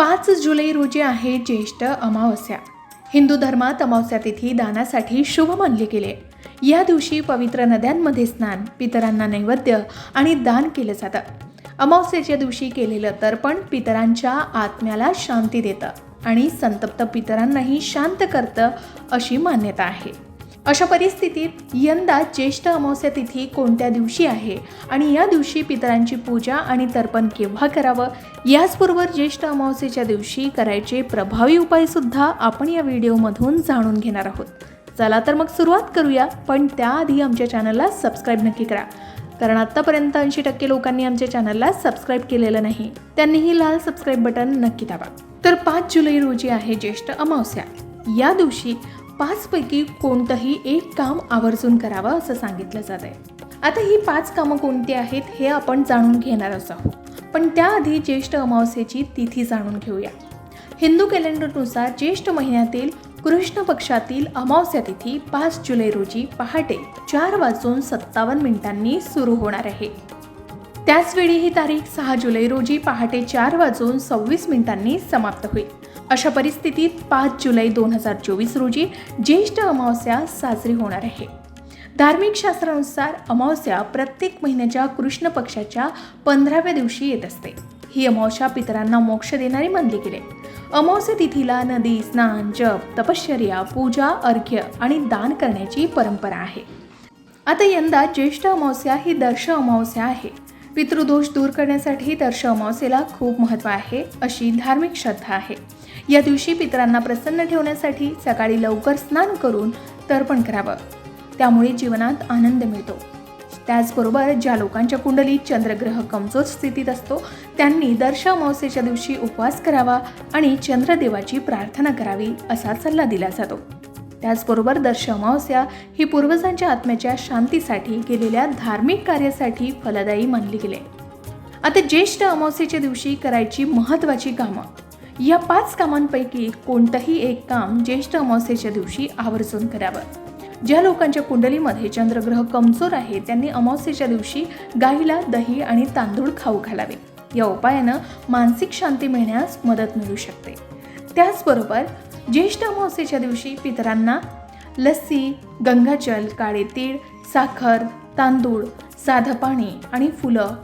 पाच जुलै रोजी आहे ज्येष्ठ अमावस्या. हिंदू धर्मात अमावस्या तिथी दानासाठी शुभ मानले गेले. या दिवशी पवित्र नद्यांमध्ये स्नान पितरांना नैवेद्य आणि दान केलं जातं. अमावस्येच्या दिवशी केलेलं तर्पण पितरांच्या आत्म्याला शांती देतं आणि संतप्त पितरांनाही शांत करतं अशी मान्यता आहे. अशा परिस्थितीत यंदा ज्येष्ठ अमावस्या तिथी कोणत्या दिवशी आहे? आणि या दिवशी पितरांची पूजा आणि तर्पण केव्हा करावं? याचबरोबर ज्येष्ठ अमावस्येच्या दिवशी करायचे प्रभावी उपायसुद्धा आपण या व्हिडिओमधून जाणून घेणार आहोत. चला तर मग सुरुवात करूया पण त्याआधी आमच्या चॅनलला सबस्क्राईब नक्की करा. कारण आत्तापर्यंत ऐंशी टक्के लोकांनी आमच्या चॅनलला सबस्क्राईब केलेलं नाही त्यांनीही लाल सबस्क्राईब बटन नक्की दाबा. तर पाच जुलै रोजी आहे ज्येष्ठ अमावस्या. या दिवशी पाचपैकी कोणतंही एक काम आवर्जून करावं असं सांगितलं जात आहे. आता ही पाच कामं कोणती आहेत हे आपण जाणून घेणारच आहोत. पण त्याआधी ज्येष्ठ अमावस्येची तिथी जाणून घेऊया. हिंदू कॅलेंडरनुसार ज्येष्ठ महिन्यातील कृष्ण पक्षातील अमावस्या तिथी पाच जुलै रोजी पहाटे चार वाजून सत्तावन्न मिनिटांनी सुरू होणार आहे. त्याचवेळी ही तारीख सहा जुलै रोजी पहाटे चार वाजून सव्वीस मिनिटांनी समाप्त होईल. अशा परिस्थितीत पाच जुलै दोन हजार चोवीस रोजी ज्येष्ठ अमावस्या साजरी होणार आहे. धार्मिक शास्त्रानुसार अमावस्या प्रत्येक महिन्याच्या कृष्ण पक्षाच्या पंधराव्या दिवशी येत असते. ही अमावस्या पितरांना मोक्ष देणारी मानली गेली. अमावस्या तिथीला नदी स्नान जप तपश्चर्या पूजा अर्घ्य आणि दान करण्याची परंपरा आहे. आता यंदा ज्येष्ठ अमावस्या ही दर्श अमावस्या आहे. पितृदोष दूर करण्यासाठी दर्श अमावस्येला खूप महत्त्व आहे अशी धार्मिक श्रद्धा आहे. या दिवशी पितरांना प्रसन्न ठेवण्यासाठी सकाळी लवकर स्नान करून तर्पण करावं. त्यामुळे जीवनात आनंद मिळतो. त्याचबरोबर ज्या लोकांच्या कुंडलीत चंद्रग्रह कमजोर स्थितीत असतो त्यांनी दर्श अमावस्येच्या दिवशी उपवास करावा आणि चंद्रदेवाची प्रार्थना करावी असा सल्ला दिला जातो. त्याचबरोबर दर्श अमावस्या ही पूर्वजांच्या आत्म्याच्या शांतीसाठी केलेल्या धार्मिक कार्यासाठी फलदायी मानली गेले. आता ज्येष्ठ अमावस्येच्या दिवशी करायची महत्त्वाची कामं. या पाच कामांपैकी कोणतंही एक काम ज्येष्ठ अमावस्येच्या दिवशी आवर्जून करावं. ज्या लोकांच्या कुंडलीमध्ये चंद्रग्रह कमजोर आहे त्यांनी अमावस्येच्या दिवशी गाईला दही आणि तांदूळ खाऊ घालावे. या उपायानं मानसिक शांती मिळण्यास मदत मिळू शकते. त्याचबरोबर ज्येष्ठ अमावस्येच्या दिवशी पितरांना लस्सी गंगाजल काळे तीळ साखर तांदूळ साधं पाणी आणि फुलं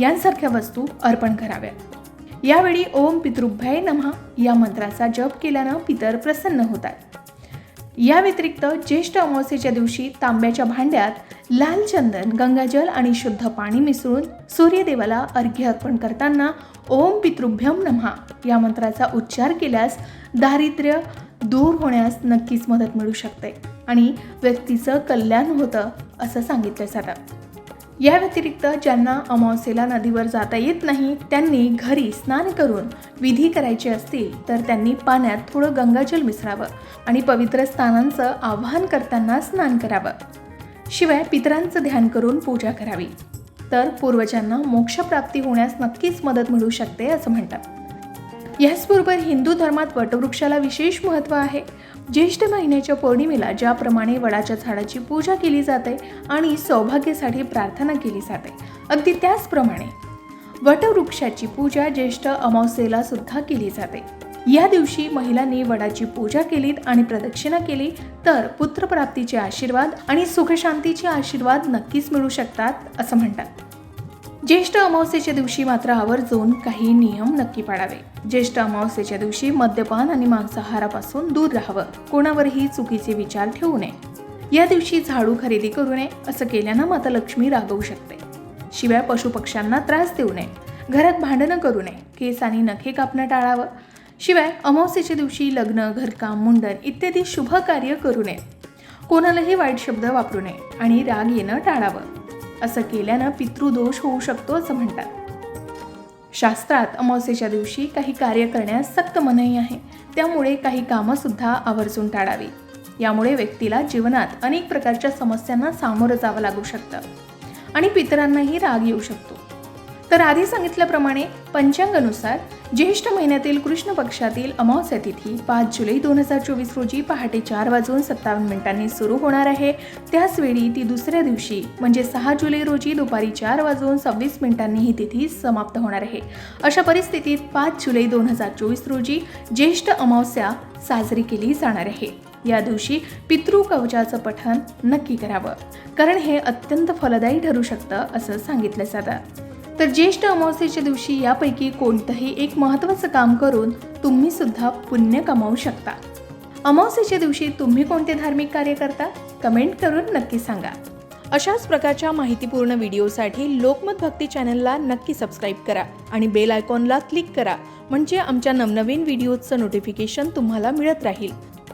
यांसारख्या वस्तू अर्पण कराव्या यावेळी ओम पितृभय नमः या मंत्राचा जप केल्यानं पितर प्रसन्न होतात. या व्यतिरिक्त ज्येष्ठ अमावस्येच्या दिवशी तांब्याच्या भांड्यात लाल चंदन गंगाजल आणि शुद्ध पाणी मिसळून सूर्यदेवाला अर्घ्य अर्पण करताना ओम पितृभ्यम नमहा या मंत्राचा उच्चार केल्यास दारिद्र्य दूर होण्यास नक्कीच मदत मिळू शकते आणि व्यक्तीचं कल्याण होतं असं सांगितलं जातं या व्यतिरिक्त ज्यांना अमावस्येला नदीवर जाता येत नाही त्यांनी घरी स्नान करून विधी करायचे असतील तर त्यांनी पाण्यात थोडं गंगाजल मिसळावं आणि पवित्र स्थानांचं आवाहन करताना स्नान करावं. शिवाय पितरांचं ध्यान करून पूजा करावी. तर पूर्वजांना मोक्षप्राप्ती होण्यास नक्कीच मदत मिळू शकते असं म्हणतात. याचबरोबर हिंदू धर्मात वटवृक्षाला विशेष महत्त्व आहे. ज्येष्ठ महिन्याच्या पौर्णिमेला ज्याप्रमाणे वडाच्या झाडाची पूजा केली जाते आणि सौभाग्यासाठी प्रार्थना केली जाते. अगदी त्याचप्रमाणे वटवृक्षाची पूजा ज्येष्ठ अमावस्येला सुद्धा केली जाते. या दिवशी महिलांनी वडाची पूजा केलीत आणि प्रदक्षिणा केली तर पुत्रप्राप्तीचे आशीर्वाद आणि सुखशांतीचे आशीर्वाद नक्कीच मिळू शकतात असं म्हणतात. ज्येष्ठ अमावस्येच्या दिवशी मात्र आवर्जून काही नियम नक्की पाळावे. ज्येष्ठ अमावस्येच्या दिवशी मद्यपान आणि मांसाहारापासून दूर राहावं. कोणावरही चुकीचे विचार ठेवू नये. या दिवशी झाडू खरेदी करू नये असं केल्यानं माता लक्ष्मी रागवू शकते. शिवाय पशुपक्ष्यांना त्रास देऊ नये. घरात भांडणं करू नये. केस आणि नखे कापणं टाळावं. शिवाय अमावस्येच्या दिवशी लग्न घरकाम मुंडन इत्यादी शुभ कार्य करू नये. कोणालाही वाईट शब्द वापरू नये आणि राग येणं टाळावं. असं केल्यानं पितृदोष होऊ शकतो असं म्हणतात. शास्त्रात अमावस्येच्या दिवशी काही कार्य करण्यास सक्त मनाई आहे. त्यामुळे काही कामंसुद्धा आवर्जून टाळावी. यामुळे व्यक्तीला जीवनात अनेक प्रकारच्या समस्यांना सामोरं जावं लागू शकतं. आणि पितरांनाही राग येऊ शकतो. तर आधी सांगितल्याप्रमाणे पंचांगानुसार ज्येष्ठ महिन्यातील कृष्ण पक्षातील अमावस्या तिथी पाच जुलै दोन हजार चोवीस रोजी पहाटे चार वाजून सत्तावन्न मिनिटांनी सुरू होणार आहे. त्याचवेळी ती दुसऱ्या दिवशी म्हणजे सहा जुलै रोजी दुपारी चार वाजून सव्वीस मिनिटांनी ही तिथी समाप्त होणार आहे. अशा परिस्थितीत पाच जुलै दोन हजार चोवीस रोजी ज्येष्ठ अमावस्या साजरी केली जाणार आहे. या दिवशी पितृ कवचाचं पठण नक्की करावं कारण हे अत्यंत फलदायी ठरू शकतं असं सांगितलं जातं. तर ज्येष्ठ अमावस्येच्या दिवशी यापैकी कोणतंही एक महत्त्वाचं काम करून तुम्ही सुद्धा पुण्य कमावू शकता. अमावस्येच्या दिवशी तुम्ही कोणते धार्मिक कार्य करता? कमेंट करून नक्की सांगा. अशाच प्रकारच्या माहितीपूर्ण व्हिडिओसाठी लोकमत भक्ती चॅनलला नक्की सबस्क्राईब करा आणि बेल आयकॉनला क्लिक करा म्हणजे आमच्या नवनवीन व्हिडिओचं नोटिफिकेशन तुम्हाला मिळत राहील.